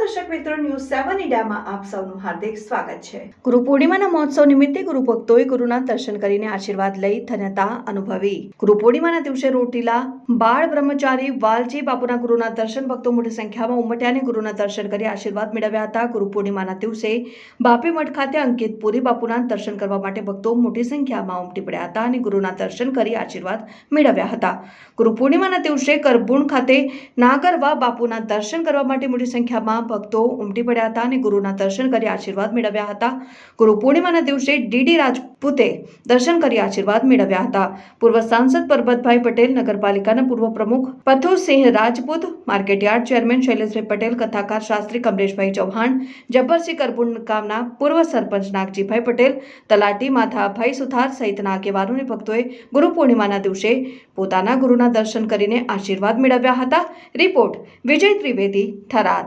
મીડિયામાં આપ સૌનું હાર્દિક સ્વાગત છે. ગુરુ પૂર્ણિમાના મહોત્સવ નિમિત્તે ગુરુ ભક્તોએ ગુરુના દર્શન કરીને આશીર્વાદ લઈ ધન્યતા અનુભવી. ગુરુ પૂર્ણિમાના દિવસે રોટીલા, બાળ બ્રહ્મચારી, વાલજી બાપુના ગુરુના દર્શન ભક્તો મોટી સંખ્યામાં ઉમટ્યા ગુરુના દર્શન કરી આશીર્વાદ મેળવ્યા હતા. ગુરુ પૂર્ણિમાના દિવસે બાપી મઠ ખાતે અંકિત પુરી બાપુના દર્શન કરવા માટે ભક્તો મોટી સંખ્યામાં ઉમટી પડ્યા હતા અને ગુરુના દર્શન કરી આશીર્વાદ મેળવ્યા હતા. ગુરુ પૂર્ણિમાના દિવસે કરબુણ ખાતે નાગરવા બાપુના દર્શન કરવા માટે મોટી સંખ્યામાં ભક્તો ઉમટી પડ્યા હતા અને ગુરુના દર્શન કરી આશીર્વાદ મેળવ્યા હતા. ગુરુ પૂર્ણિમાના દિવસે ડીડી રાજપૂતે દર્શન કરી આશીર્વાદ મેળવ્યા હતા. પૂર્વ સાંસદ પરબતભાઈ પટેલ, નગરપાલિકાના પૂર્વ પ્રમુખ Pathusinh Rajput, market yard chairman Shaileshbhai Patel, કથાકાર શાસ્ત્રી કમલેશભાઈ ચૌહાણ, જબ્બરસિંહ કરબુણ ગામના પૂર્વ સરપંચ નાગજીભાઈ પટેલ, તલાટી માથાભાઈ સુથાર સહિતના આગેવાનોને ભક્તોએ ગુરુ પૂર્ણિમાના દિવસે પોતાના ગુરુના દર્શન કરીને આશીર્વાદ મેળવ્યા હતા. રિપોર્ટ વિજય ત્રિવેદી થરાદ.